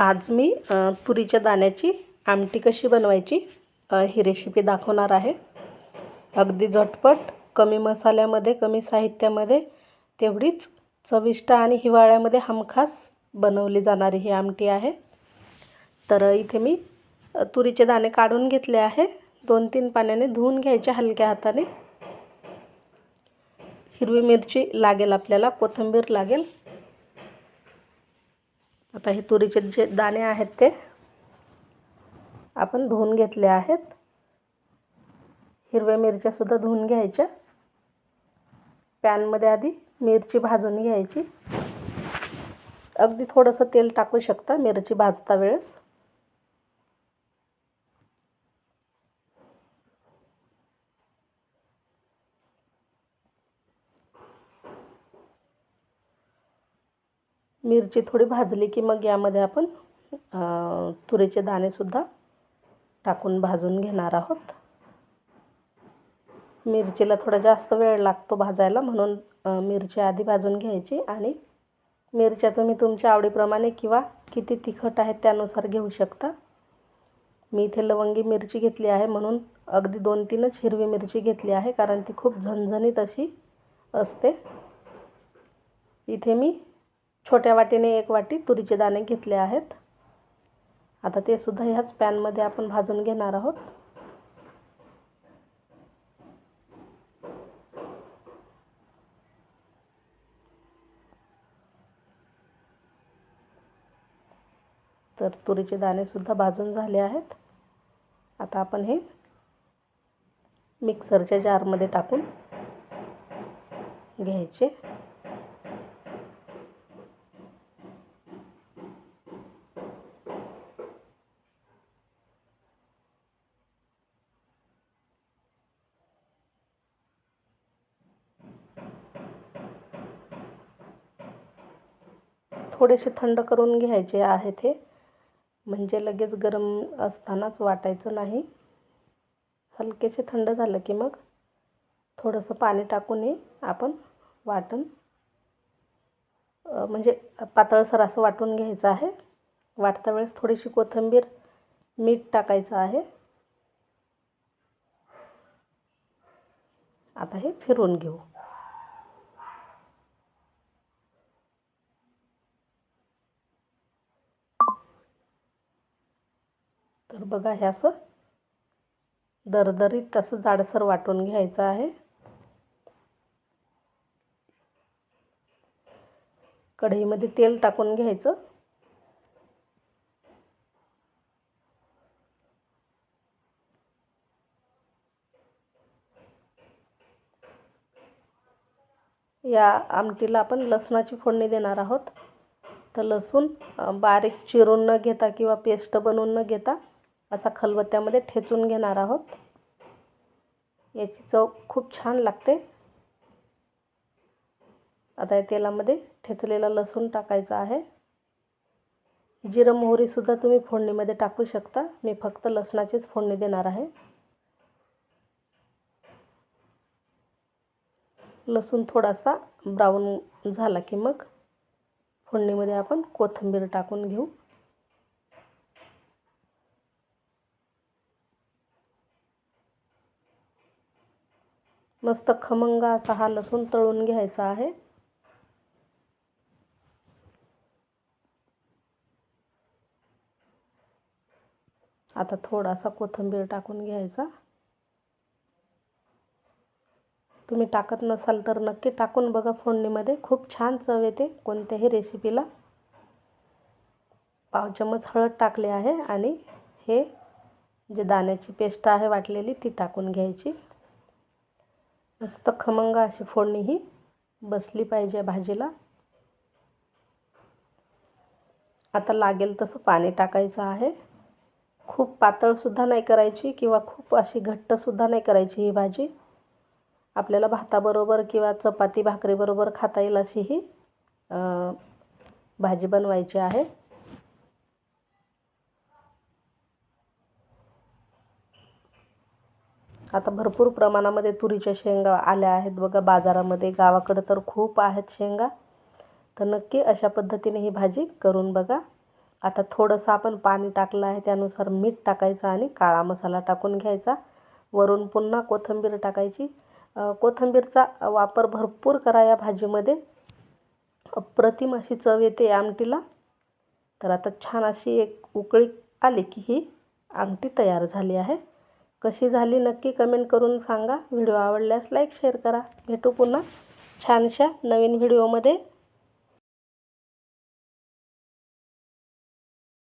आज मी तुरीच्या दाण्याची आमटी कशी बनवायची ही रेसिपी दाखवणार आहे. अगदी झटपट कमी मसाल्यामध्ये कमी साहित्यामध्ये तेवढीच चविष्ट आणि हिवाळ्यामध्ये हमखास बनवली जाणारी ही आमटी आहे. तर इथे मी तुरीचे दाणे काढून घेतले आहे. दोन तीन पाण्याने धुवून घ्यायचे हलक्या हाताने. हिरवी मिरची लागेल आपल्याला कोथिंबीर लागेल. आता हे तुरीचे जे दाणे आहेत ते आपण धुवून घेतले आहेत. हिरव्या मिरच्यासुद्धा धुवून घ्यायच्या. पॅनमध्ये आधी मिरची भाजून घ्यायची. अगदी थोडंसं तेल टाकू शकता मिरची भाजता वेळेस. मिरची थोडी भाजली की मग यामध्ये आपण तुरीचे दाणेसुद्धा टाकून भाजून घेणार आहोत. मिरचीला थोडा जास्त वेळ लागतो भाजायला म्हणून मिरची आधी भाजून घ्यायची आणि मिरच्या तुम्ही तुमच्या आवडीप्रमाणे किंवा किती तिखट आहेत त्यानुसार घेऊ शकता. मी इथे लवंगी मिरची घेतली आहे म्हणून अगदी दोन तीनच हिरवी मिरची घेतली आहे कारण ती खूप झणझणीत अशी असते. इथे मी छोट्या वाटीने एक वाटी तुरीचे दाणे घेतले आहेत. आता ते सुद्धा ह्याच पॅनमध्ये आपण भाजून घेणार आहोत. तर तुरीचे दाणेसुद्धा भाजून झाले आहेत. आता आपण हे मिक्सरच्या जारमध्ये टाकून घ्यायचे. थोडेसे थंड करून घ्यायचे आहे हे. म्हणजे लगेच गरम असतानाच वाटायचं नाही. हलकेसे थंड झालं की मग थोडंसं पाणी टाकून आपण वाटण म्हणजे पातळसर असं वाटून घ्यायचं आहे. वाटता वेळेस थोडीशी कोथिंबीर मीठ टाकायचं आहे. आता हे फिरून घेऊ. तर बघा हे असं दरदरीत तसं जाडसर वाटून घ्यायचं आहे. कढईमध्ये तेल टाकून घ्यायचं. या आमटीला आपण लसणाची फोडणी देणार आहोत. तर लसूण बारीक चिरून न घेता किंवा पेस्ट बनवून न घेता असा खलबत्त्यामध्ये ठेचून घेणार आहोत. याची चव खूप छान लागते. आता या तेलामध्ये ठेचलेला लसूण टाकायचा आहे. जिरं मोहरीसुद्धा तुम्ही फोडणीमध्ये टाकू शकता. मी फक्त लसणाचीच फोडणी देणार आहे. लसूण थोडासा ब्राऊन झाला की मग फोडणीमध्ये आपण कोथिंबीर टाकून घेऊ. मस्त खमंग असा हा लसूण तळून घ्यायचा आहे. आता थोडासा कोथिंबीर टाकून घ्यायचा. तुम्ही टाकत नसाल तर नक्की टाकून बघा फोडणीमध्ये. खूप छान चव येते कोणत्याही रेसिपीला पाव चमच हळद टाकले आहे आणि हे जे दाण्याची पेस्ट आहे वाटलेली ती टाकून घ्यायची. मस्त खमंग अशी फोडणी ही बसली पाहिजे भाजीला. आता लागेल तसं पाणी टाकायचं आहे. खूप पातळसुद्धा नाही करायची किंवा खूप अशी घट्टसुद्धा नाही करायची ही भाजी. आपल्याला भाताबरोबर किंवा चपाती भाकरीबरोबर खाता येईल अशी ही भाजी बनवायची आहे. आता भरपूर प्रमाणामध्ये तुरीच्या शेंगा आल्या आहेत. बघा बाजारामध्ये गावाकडं तर खूप आहेत शेंगा. तर नक्की अशा पद्धतीने ही भाजी करून बघा. आता थोडंसं आपण पाणी टाकलं आहे त्यानुसार मीठ टाकायचं आणि काळा मसाला टाकून घ्यायचा. वरून पुन्हा कोथिंबीर टाकायची. कोथिंबीरचा वापर भरपूर करा या भाजीमध्ये. अप्रतिम अशी चव येते आमटीला. तर आता छान अशी एक उकळी आली की ही आमटी तयार झाली आहे. कशी झाली नक्की कमेंट करून सांगा. व्हिडिओ आवडल्यास लाईक शेअर करा. भेटू पुन्हा छानशा नवीन व्हिडिओमध्ये